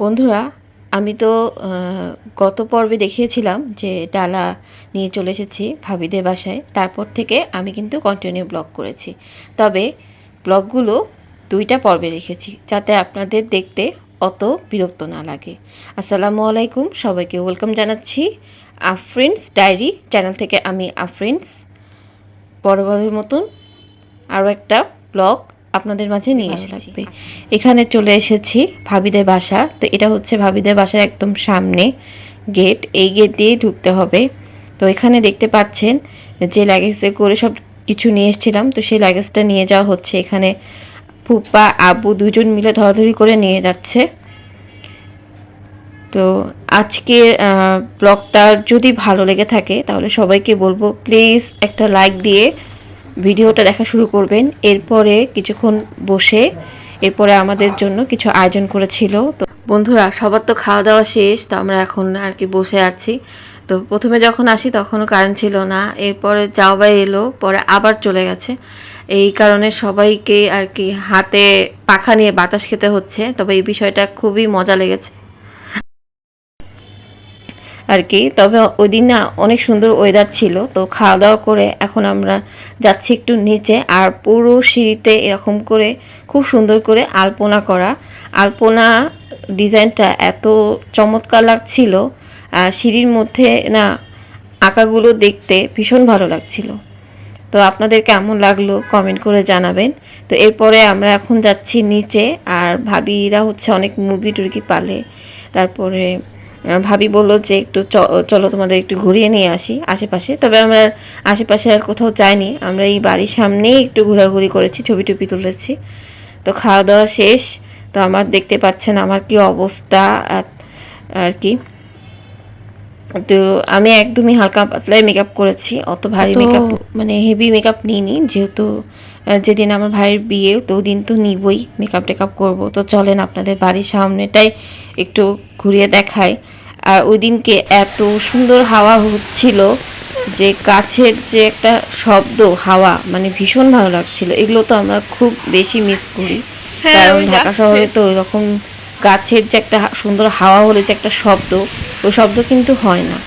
বন্ধুরা, আমি তো গত পর্বে দেখিয়েছিলাম যে ডালা নিয়ে চলে এসেছি ভাবিদের বাসায়। তারপর থেকে আমি কিন্তু কন্টিনিউ ব্লগ করেছি। তবে ব্লগগুলো দুইটা পর্বে রেখেছি, যাতে আপনাদের দেখতে অত বিরক্ত না লাগে। আসসালামু আলাইকুম, সবাইকে ওয়েলকাম জানাচ্ছি আফ্রিন্স ডায়েরি চ্যানেল থেকে আমি আফ্রিন্স। বরাবরের মতন আরও একটা ব্লগ আপনাদের মাঝে নিয়ে এসেছি এখানে চলে এসেছি ভাবিদের বাসা। তো এটা হচ্ছে ভাবিদের বাসার একদম সামনে গেট। এই গেট দিয়েই ঢুকতে হবে। তো এখানে দেখতে পাচ্ছেন যে লাগেজে করে সব কিছু নিয়ে এসেছিলাম। তো সেই লাগেজটা নিয়ে যাওয়া হচ্ছে। এখানে ফুপা আবু দুজন মিলে ধরাধরি করে নিয়ে যাচ্ছে। তো আজকের ব্লগটা যদি ভালো লেগে থাকে তাহলে সবাইকে বলব প্লিজ একটা লাইক দিয়ে ভিডিওটা দেখা শুরু করবেন। এরপরে কিছুক্ষণ বসে এরপরে আমাদের জন্য কিছু আয়োজন করেছিল। তো বন্ধুরা, সবার তো খাওয়া দাওয়া শেষ, তো আমরা এখন আর কি বসে আছি। তো প্রথমে যখন আসি তখনও কারেন্ট ছিল না। এরপরে যাওয়া এলো, পরে আবার চলে গেছে। এই কারণে সবাইকে আর কি হাতে পাখা নিয়ে বাতাস খেতে হচ্ছে। তবে এই বিষয়টা খুবই মজা লেগেছে। আর কি তবে ওই দিন না অনেক সুন্দর ওয়েদার ছিল, তো খাওয়া দাওয়া করে এখন আমরা যাচ্ছি একটু নিচে। আর পুরো সিঁড়িতে এরকম করে খুব সুন্দর করে আলপনা করা। আলপনা ডিজাইনটা এত চমৎকার লাগছিল, আর সিঁড়ির মধ্যে না আঁকাগুলো দেখতে ভীষণ ভালো লাগছিল। তো আপনাদের কেমন লাগল কমেন্ট করে জানাবেন। তো এরপরে আমরা এখন যাচ্ছি নিচে, আর ভাবিরা হচ্ছে অনেক মুরগি টুরগি পালে। তারপরে ভাবি বলল যে একটু চলো তোমাদের একটু ঘুরিয়ে নিয়ে আসি আশেপাশে। তবে আমরা আশেপাশে আর কোথাও যাইনি আমরা এই বাড়ির সামনেই একটু ঘোরাঘুরি করেছি, ছবি টুপি তুলেছি। তো খাওয়া দাওয়া শেষ। তো আমার দেখতে পাচ্ছেন আমার কি অবস্থা আর কি। তো আমি একদমই হালকা পাতলাই মেকআপ করেছি অত ভারী মেকআপ মানে হেভি মেকআপ নিইনি। যেহেতু যেদিন আমার ভাইয়ের বিয়ে তো দিন তো নিবই মেকআপ টেকআপ করব। তো চলেন আপনাদের বাড়ির সামনেটাই একটু ঘুরিয়ে দেখাই। আর ওই দিনকে এত সুন্দর হাওয়া হচ্ছিল যে গাছের যে একটা শব্দ হাওয়া মানে ভীষণ ভালো লাগছিল। এগুলো তো আমরা খুব বেশি মিস করি। হ্যাঁ, কারণ ঢাকা শহরে তো এরকম গাছের যে একটা সুন্দর হাওয়া হলে যে একটা শব্দ ওই শব্দ কিন্তু হয় না।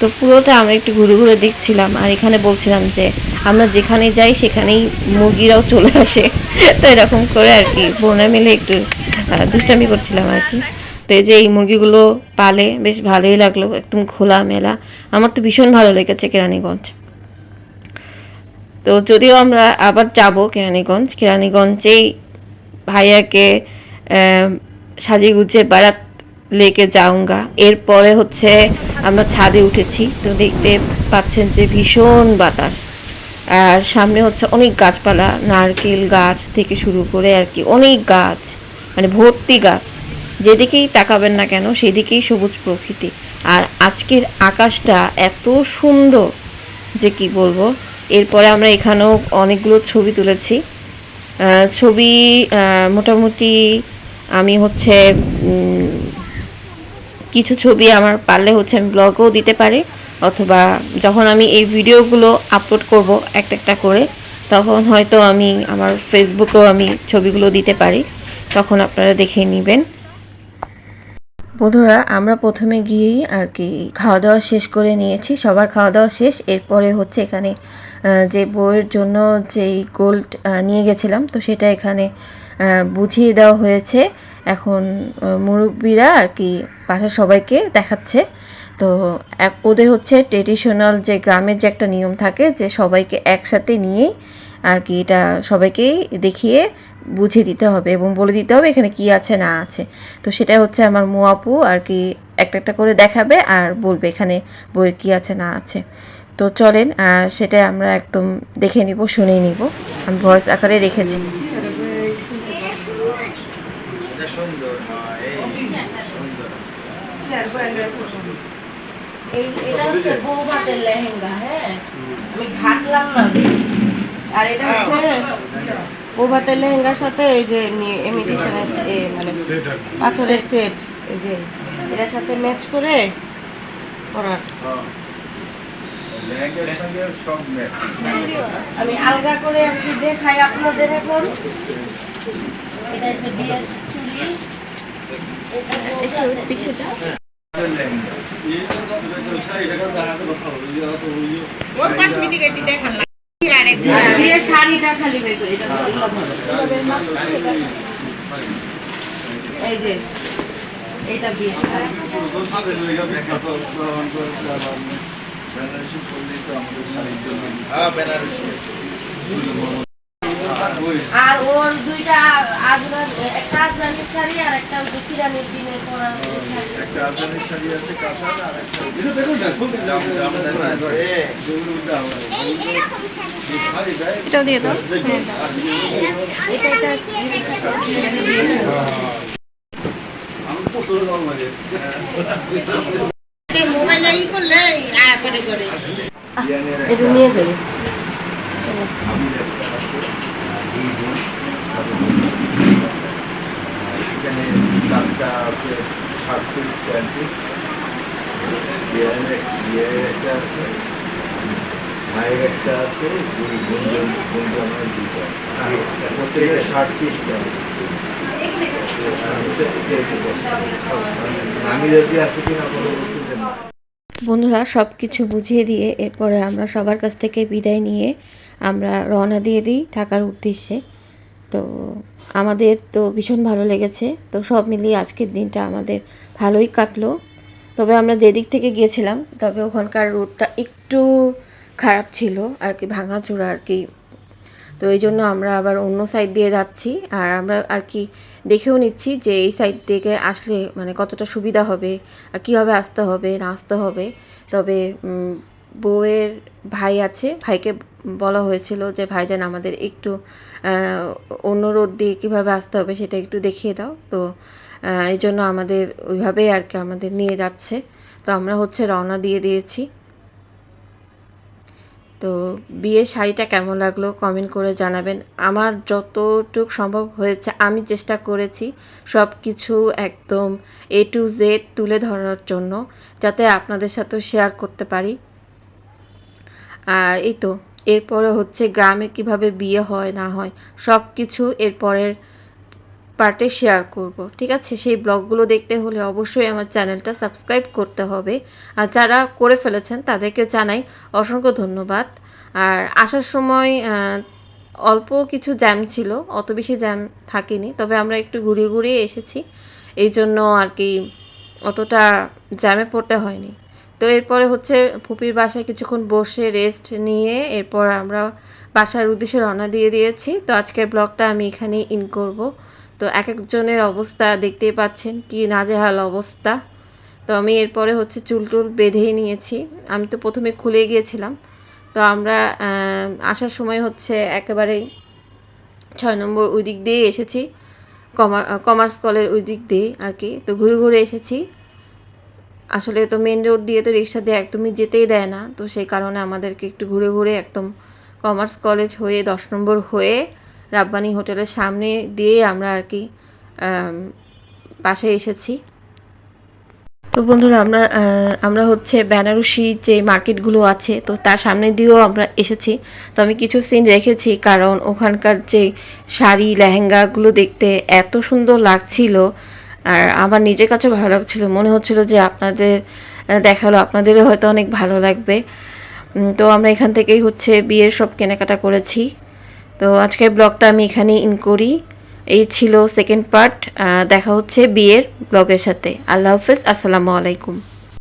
তো পুরোটা আমরা একটু ঘুরে ঘুরে দেখছিলাম আর এখানে বলছিলাম যে আমরা যেখানে যাই সেখানেই মুরগিরাও চলে আসে। তো এরকম করে আর কি বোনা মিলে একটু দুষ্টামি করছিলাম আর কি। তো এই যে এই মুরগিগুলো পালে, বেশ ভালোই লাগল, একদম খোলা মেলা। আমার তো ভীষণ ভালো লেগেছে কেরানীগঞ্জ। তো যদিও আমরা আবার যাব কেরানীগঞ্জ, কেরানীগঞ্জেই ভাইয়াকে সাজিয়ে গুছিয়ে বারাত লেকে যাউঙ্গা এরপরে হচ্ছে আমরা ছাদে উঠেছি। তো দেখতে পাচ্ছেন যে ভীষণ বাতাস। আর সামনে হচ্ছে অনেক গাছপালা, নারকেল গাছ থেকে শুরু করে আর কি অনেক গাছ মানে ভর্তি গাছ। যেদিকেই তাকাবেন না কেন, সেদিকেই সবুজ প্রকৃতি। আর আজকের আকাশটা এত সুন্দর যে কি বলব। এরপরে আমরা এখানেও অনেকগুলো ছবি তুলেছি। ছবি মোটামুটি আমি হচ্ছে কিছু ছবি আমার পারলে হচ্ছে আমি ব্লগও দিতে পারি, অথবা যখন আমি এই ভিডিওগুলো আপলোড করব একটা একটা করে, তখন হয়তো আমি আমার ফেসবুকেও আমি ছবিগুলো দিতে পারি, তখন আপনারা দেখে নেবেন। বন্ধুরা, আমরা প্রথমে গিয়েই আর কি খাওয়া দাওয়া শেষ করে নিয়েছি, সবার খাওয়া দাওয়া শেষ, এরপরে হচ্ছে এখানে যে বইয়ের জন্য যেই গোল্ড নিয়ে গেছিলাম, তো সেটা এখানে বুঝিয়ে দেওয়া হয়েছে। এখন মুরব্বিরা আর কি বাসার সবাইকে দেখাচ্ছে। তো এক- ওদের হচ্ছে ট্রেডিশনাল যে গ্রামের যে একটা নিয়ম থাকে যে সবাইকে একসাথে নিয়েই আর কি এটা সবাইকেই দেখিয়ে বুঝিয়ে দিতে হবে এবং বলে দিতে হবে এখানে কি আছে, না আছে। তো সেটা হচ্ছে আমার মুয়াপু আর কি একটা একটা করে দেখাবে আর বলবে এখানে বইয়ের কি আছে, না আছে। তো চলেন সেটা আমরা একদম দেখে নিব শুনে নিব। আমি ভয়েস আকারে রেখেছি। এটা সুন্দর হ্যাঁ, এই সুন্দর এই এটা হচ্ছে বৌভাতের লেহেঙ্গা হ্যাঁ? আমি ঘাটলাম না আর এটা হচ্ছে বৌভাতের লেহেঙ্গার সাথে এই যে ইমিটেশনের মানে পাথরের সেট এই যে এটার সাথে ম্যাচ করে হ্যাঁ। লেহেঙ্গার সঙ্গে সব ম্যাচ আমি আলগা করে আর কি দেখাই আপনাদের এখন। এটা হচ্ছে বিয়ের চুড়ি পিছিয়ে যাও। এই যে এটা বিয়ের বেনারসি পরলেই তো আমাদের আর ওর দুইটা আজরার একটা আজরানের শাড়ি আর একটা দুখিরানির দিনের পরা একটা আফগানি শাড়ি আছে কাতার আর একটা জাম জামদানি আছে শাড়ি দেয় এটাও দিয়ে দাও মোবাইল ই করলে আয় করে করে এটা নিয়ে যাই এখানে চারটা আছে পিস প্যান্টিস বিয়ের একটা আছে মায়ের একটা আছে দুই গুঞ্জন গুঞ্জনের দুইটা আছে প্রত্যেকের ষাট পিস প্যান্টিস আমি যদি আছে কিনা কোনো বুঝতে না। বন্ধুরা সব কিছু বুঝিয়ে দিয়ে এরপরে আমরা সবার কাছ থেকে বিদায় নিয়ে আমরা রওনা দিয়ে দিই ঢাকার উদ্দেশ্যে। তো আমাদের তো ভীষণ ভালো লেগেছে। তো সব মিলিয়ে আজকের দিনটা আমাদের ভালোই কাটলো। তবে আমরা যেদিক থেকে গিয়েছিলাম, তবে ওখানকার রুটটা একটু খারাপ ছিল, আর কি ভাঙাচোরা আর কি তো এই জন্য আমরা আবার অন্য সাইড দিয়ে যাচ্ছি। আর আমরা আর কি দেখেও নিচ্ছি যে এই সাইড থেকে আসলে মানে কতটা সুবিধা হবে, আর কীভাবে আসতে হবে, না আসতে হবে। তবে বউয়ের ভাই আছে, ভাইকে বলা হয়েছিল যে ভাইজান আমাদের একটু অন্য রোড দিয়ে কীভাবে আসতে হবে সেটা একটু দেখিয়ে দাও। তো এই জন্য আমাদের ওইভাবেই আর কি আমাদের নিয়ে যাচ্ছে। তো আমরা হচ্ছে রওনা দিয়ে দিয়েছি। তো বিয়ের শাড়িটা কেমন লাগল কমেন্ট করে জানাবেন। আমার যতটুক সম্ভব হয়েছে, আমি চেষ্টা করেছি সব কিছু একদম এ টু জেড তুলে ধরার জন্য যাতে আপনাদের সাথেও শেয়ার করতে পারি। আর এই তো, এরপরে হচ্ছে গ্রামে কীভাবে বিয়ে হয় না হয় সব কিছু এরপরের পার্টে শেয়ার করব, ঠিক আছে? সেই ব্লগগুলো দেখতে হলে অবশ্যই আমার চ্যানেলটা সাবস্ক্রাইব করতে হবে। আর যারা করে ফেলেছেন, তাদেরকে জানাই অসংখ্য ধন্যবাদ। আর আসার সময় অল্প কিছু জ্যাম ছিল, অত বেশি জ্যাম থাকেনি, তবে আমরা একটু ঘুরিয়ে ঘুরিয়ে এসেছি। এই জন্য আর কি অতটা জ্যামে পড়তে হয়নি। তো এরপরে হচ্ছে ফুপির বাসায় কিছুক্ষণ বসে রেস্ট নিয়ে এরপর আমরা বাসার উদ্দেশ্যে রওনা দিয়ে দিয়েছি। তো আজকের ব্লগটা আমি এখানেই ইন করব। তো এক একজনের অবস্থা দেখতেই পাচ্ছেন, কি নাজেহাল অবস্থা। তো আমি এরপরে হচ্ছে চুল টুল বেঁধেই নিয়েছি। আমি তো প্রথমে খুলে গিয়েছিলাম। তো আমরা আসার সময় হচ্ছে একেবারে ছয় নম্বর ওই দিক দিয়ে এসেছি। কমার, কমার্স কলের ওই দিক দিয়ে আর কি। তো ঘুরে ঘুরে এসেছি। আসলে তো মেন রোড দিয়ে তো রিক্সা দিয়ে একদমই যেতেই দেয় না। তো সেই কারণে আমাদেরকে একটু ঘুরে ঘুরে একদম কমার্স কলেজ হয়ে, দশ নম্বর হয়ে রাব্বানি হোটেলের সামনে দিয়ে আমরা আর কি বাসায় এসেছি। তো বন্ধুরা, আমরা আমরা হচ্ছে বেনারসি যে মার্কেটগুলো আছে, তো তার সামনে দিয়েও আমরা এসেছি। তো আমি কিছু সিন রেখেছি, কারণ ওখানকার যে শাড়ি, লেহেঙ্গাগুলো দেখতে এত সুন্দর লাগছিল, আর আমার নিজের কাছেও ভালো লাগছিল। মনে হচ্ছিল যে আপনাদের দেখাল, আপনাদেরও হয়তো অনেক ভালো লাগবে। তো আমরা এখান থেকেই হচ্ছে বিয়ের সব কেনাকাটা করেছি। তো আজকের ব্লগটা আমি এখানে ইন করি। এই ছিল সেকেন্ড পার্ট দেখা হচ্ছে বিয়ের ব্লগের সাথে। আল্লাহ হাফেজ, আসসালামু আলাইকুম।